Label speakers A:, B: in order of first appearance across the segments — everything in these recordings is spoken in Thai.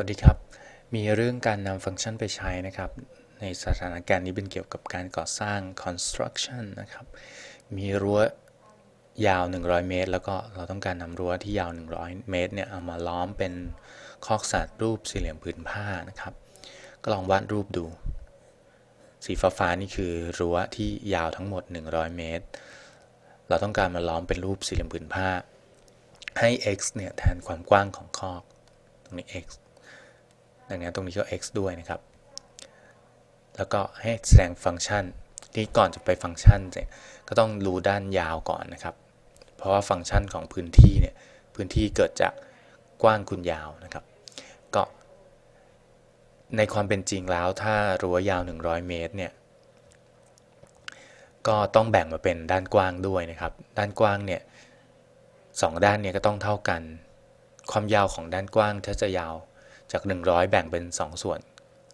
A: สวัสดีครับ มีเรื่องการนำฟังก์ชันไปใช้นะครับ ในสถานการณ์นี้เป็นเกี่ยวกับการก่อสร้าง construction นะครับ มีรั้วยาว 100 เมตร แล้วก็เราต้องการนำรั้วที่ยาว 100 เมตรเนี่ยเอามาล้อมเป็นคอกสัตว์รูปสี่เหลี่ยมผืนผ้านะครับ ก็ลองวาดรูปดู สีฟ้าฟ้านี่คือรั้วที่ยาวทั้งหมด 100 เมตร เราต้องการมาล้อมเป็นรูปสี่เหลี่ยมผืนผ้า ให้ x เนี่ยแทนความกว้างของคอก ตรงนี้ x ดังนั้นตรงนี้ก็ x ด้วยนะครับ แล้วก็ให้แสดงฟังก์ชัน ที่ก่อนจะไปฟังก์ชันเนี่ยก็ต้องรู้ด้านยาวก่อนนะครับ เพราะว่าฟังก์ชันของพื้นที่เนี่ยพื้นที่เกิดจากกว้างคูณยาวนะครับ ก็ ในความเป็นจริงแล้วถ้ารั้วยาว 100 เมตรเนี่ยก็ต้องแบ่งมาเป็นด้านกว้างด้วยนะครับ ด้านกว้างเนี่ยสองด้านเนี่ยก็ต้องเท่ากัน ความยาวของด้านกว้างถ้าจะยาว จาก 100 แบ่งเป็น 2 ส่วน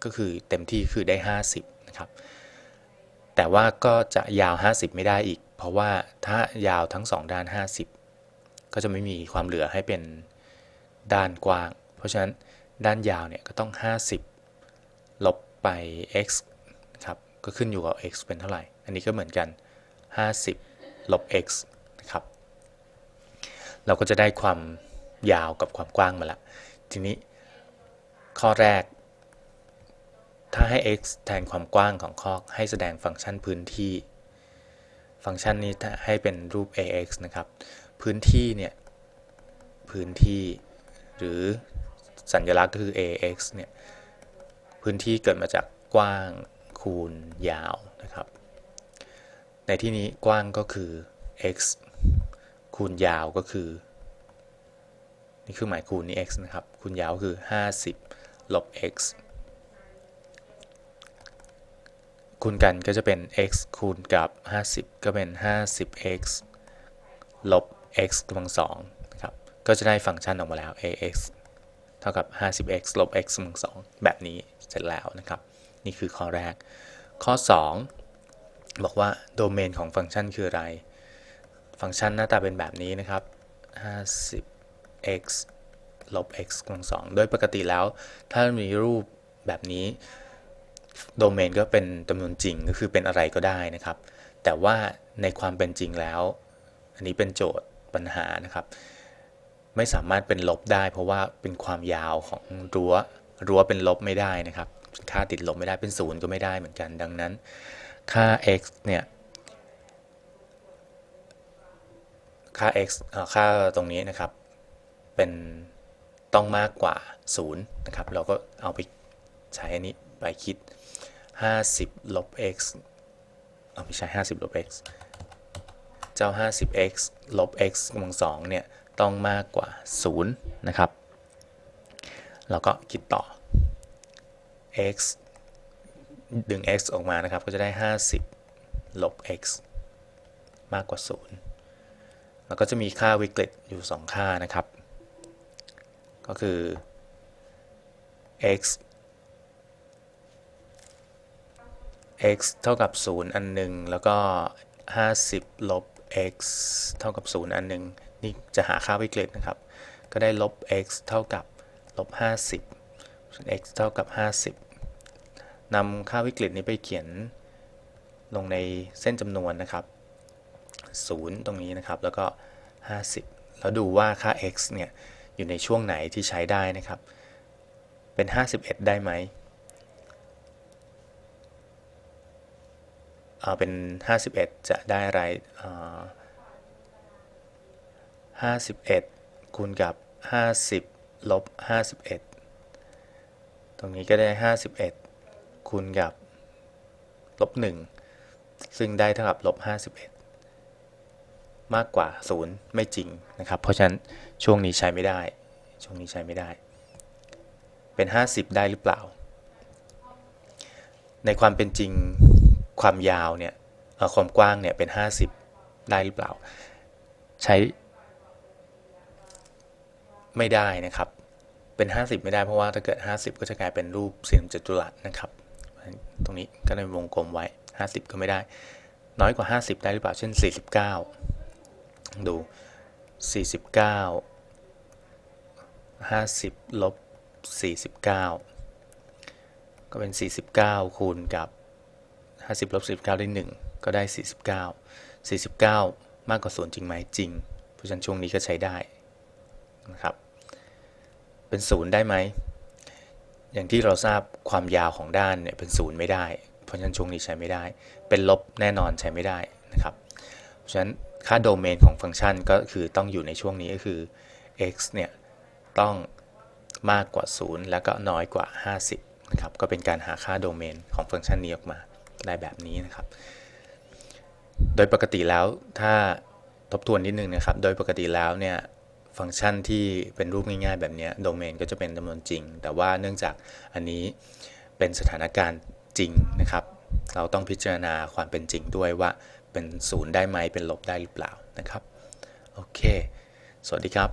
A: ก็คือเต็มที่คือได้ 50นะครับ แต่ว่าก็จะยาว 50 ไม่ได้อีก เพราะว่าถ้ายาวทั้ง 2 ด้าน 50 ก็จะไม่มีความเหลือให้เป็นด้านกว้าง เพราะฉะนั้นด้านยาวเนี่ยก็ต้อง 50 ลบไป x นะครับ ก็ขึ้นอยู่กับ x เป็นเท่าไหร่ อันนี้ก็เหมือนกัน 50 ลบ x นะครับ เราก็จะได้ความยาวกับความกว้างมาละ ทีนี้ ข้อแรก ถ้าให้ x แทนความกว้างของคอกให้แสดงฟังก์ชันพื้นที่ ฟังก์ชันนี้ให้เป็นรูป ax นะครับ พื้นที่เนี่ย พื้นที่ หรือสัญลักษณ์คือ ax เนี่ย พื้นที่เกิดมาจากกว้างคูณยาวนะครับ ในที่นี้กว้างก็คือ x คูณยาวก็คือ นี่คือหมายคูณนี่ x นะครับ คูณยาวคือ 50 ลบ x คูณกันก็จะเป็น x คูณกับ 50 ก็เป็น 50x ลบ x กำลังสองนะครับ ก็จะได้ฟังก์ชันออกมาแล้ว ax เท่ากับ 50x ลบ x กำลังสองแบบนี้เสร็จแล้วนะครับ นี่คือข้อแรก ข้อ 2 บอกว่าโดเมนของฟังก์ชันคืออะไร ฟังก์ชันหน้าตาเป็นแบบนี้นะครับ 50x ลบ x กำลังสองโดยปกติแล้ว ถ้ามีรูปแบบนี้โดเมนก็เป็นจำนวนจริงก็คือเป็นอะไรก็ได้นะครับ แต่ว่าในความเป็นจริงแล้ว อันนี้เป็นโจทย์ปัญหานะครับ ไม่สามารถเป็นลบได้ เพราะว่าเป็นความยาวของรั้วรั้วเป็นลบไม่ได้นะครับ ค่าติดลบไม่ได้เป็นศูนย์ก็ไม่ได้เหมือนกัน ดังนั้น ค่า x เนี่ยค่า x ค่าตรงนี้นะครับ เป็น ต้องมากกว่า0นะครับ เราก็เอาไปใช้อันนี้ไปคิด 50ลบ x เอาไปใช้ 50ลบ x เจ้า 50x ลบ x กำลังสองเนี่ย ต้องมากกว่า 0 นะครับ เราก็คิดต่อ x ดึง x ออกมานะครับ ก็จะได้ 50 ลบ x มากกว่า 0 แล้วก็จะมีค่าวิกฤตอยู่ 2 ค่านะครับ ก็คือ x x เท่ากับ 0 อันหนึ่งแล้วก็ 50 ลบ x เท่ากับ 0 อันหนึ่งนี่จะหาค่าวิกฤตนะครับ ก็ได้ลบ x เท่ากับลบ 50 x เท่ากับ 50นำค่าวิกฤตนี้ไปเขียนลงในเส้นจำนวนนะครับ 0 ตรงนี้นะครับ แล้วก็ 50 แล้วดูว่าค่า x เนี่ย อยู่ในช่วงไหนที่ใช้ได้นะครับ เป็น 51 ได้ไหมเป็น 51 จะได้อะไร51 คูณกับ 50 ลบ 51 ตรงนี้ก็ได้ 51 คูณกับ ลบ 1 ซึ่งได้เท่ากับลบ 51 มากกว่า 0 ไม่จริงนะครับ เพราะฉะนั้นช่วงนี้ใช้ไม่ได้ ช่วงนี้ใช้ไม่ได้ เป็น 50 ได้หรือเปล่า ในความเป็นจริงความยาวเนี่ยความกว้างเนี่ยเป็น 50 ได้หรือเปล่า ใช้ไม่ได้นะครับ เป็น 50 ไม่ได้เพราะว่าถ้าเกิด 50 ก็จะกลายเป็นรูปสี่เหลี่ยมจัตุรัสนะครับ ตรงนี้ก็ในวงกลมไว้ 50 ก็ไม่ได้ น้อยกว่า 50 ได้หรือเปล่า เช่น 49 ดู 49 50 ลบ 49 ก็เป็น 49 คูณกับ 50 ลบ 49 ได้ 1 ก็ได้ 49 49 มากกว่า0จริงไหมจริง เพราะฉะนั้นช่วงนี้ก็ใช้ได้นะครับ เป็น0ได้ไหม อย่างที่เราทราบความยาวของด้านเนี่ยเป็น0ไม่ได้ เพราะฉะนั้นช่วงนี้ใช้ไม่ได้ เป็นลบแน่นอนใช้ไม่ได้นะครับ เพราะฉะนั้น ค่าโดเมนของฟังก์ชันก็คือต้องอยู่ในช่วงนี้ก็คือ x เนี่ย ต้องมากกว่า 0 แล้วก็น้อยกว่า 50 นะครับ ก็เป็นการหาค่าโดเมนของฟังก์ชันนี้ออกมาได้แบบนี้นะครับ โดยปกติแล้วถ้าทบทวนนิดนึงนะครับ โดยปกติแล้วเนี่ยฟังก์ชันที่เป็นรูปง่ายๆ แบบนี้โดเมนก็จะเป็นจำนวนจริง แต่ว่าเนื่องจากอันนี้เป็นสถานการณ์จริงนะครับ เราต้องพิจารณาความเป็นจริงด้วยว่า เป็นศูนย์ได้ไหมเป็นลบได้หรือเปล่านะครับ โอเค สวัสดีครับ